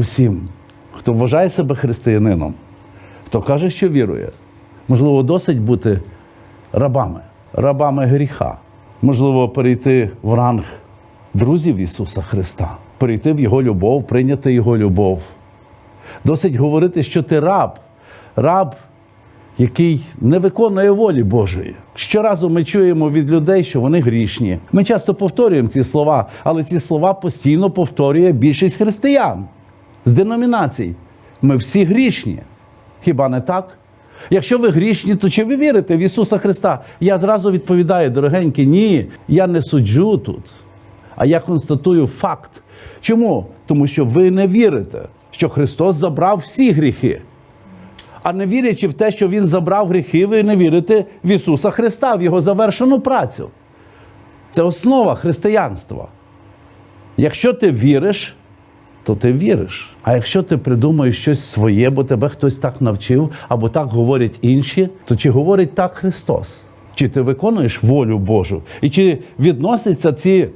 усім, хто вважає себе християнином, хто каже, що вірує, можливо, досить бути рабами, рабами гріха. Можливо, перейти в ранг друзів Ісуса Христа, перейти в Його любов, прийняти Його любов. Досить говорити, що ти раб, раб, який не виконує волі Божої. Щоразу ми чуємо від людей, що вони грішні. Ми часто повторюємо ці слова, але ці слова постійно повторює більшість християн з деномінацій. Ми всі грішні. Хіба не так? Якщо ви грішні, то чи ви вірите в Ісуса Христа? Я зразу відповідаю, дорогенькі, ні, я не суджу тут, а я констатую факт. Чому? Тому що ви не вірите, що Христос забрав всі гріхи. А не вірячи в те, що Він забрав гріхи, ви не вірите в Ісуса Христа, в Його завершену працю. Це основа християнства. Якщо ти віриш, то ти віриш. А якщо ти придумаєш щось своє, бо тебе хтось так навчив, або так говорять інші, то чи говорить так Христос? Чи ти виконуєш волю Божу? І чи відносяться ці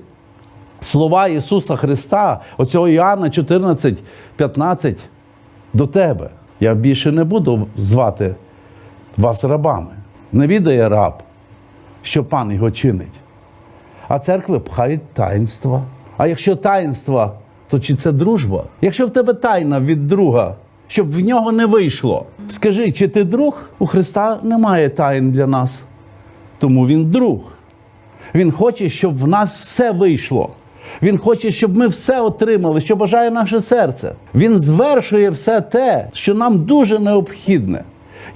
слова Ісуса Христа, оцього Іоанна 14, 15 до тебе? Я більше не буду звати вас рабами. Не відає раб, що пан його чинить. А церкви пхають таїнства. А якщо таїнства, то чи це дружба? Якщо в тебе тайна від друга, щоб в нього не вийшло, скажи, чи ти друг? У Христа немає таїн для нас. Тому він друг. Він хоче, щоб в нас все вийшло. Він хоче, щоб ми все отримали, що бажає наше серце. Він звершує все те, що нам дуже необхідне.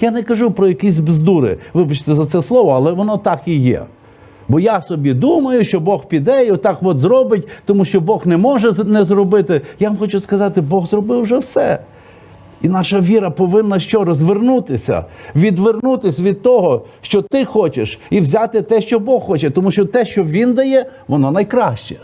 Я не кажу про якісь бздури, вибачте за це слово, але воно так і є. Бо я собі думаю, що Бог піде і отак от зробить, тому що Бог не може не зробити. Я вам хочу сказати, Бог зробив вже все. І наша віра повинна що розвернутися, відвернутися від того, що ти хочеш, і взяти те, що Бог хоче, тому що те, що Він дає, воно найкраще.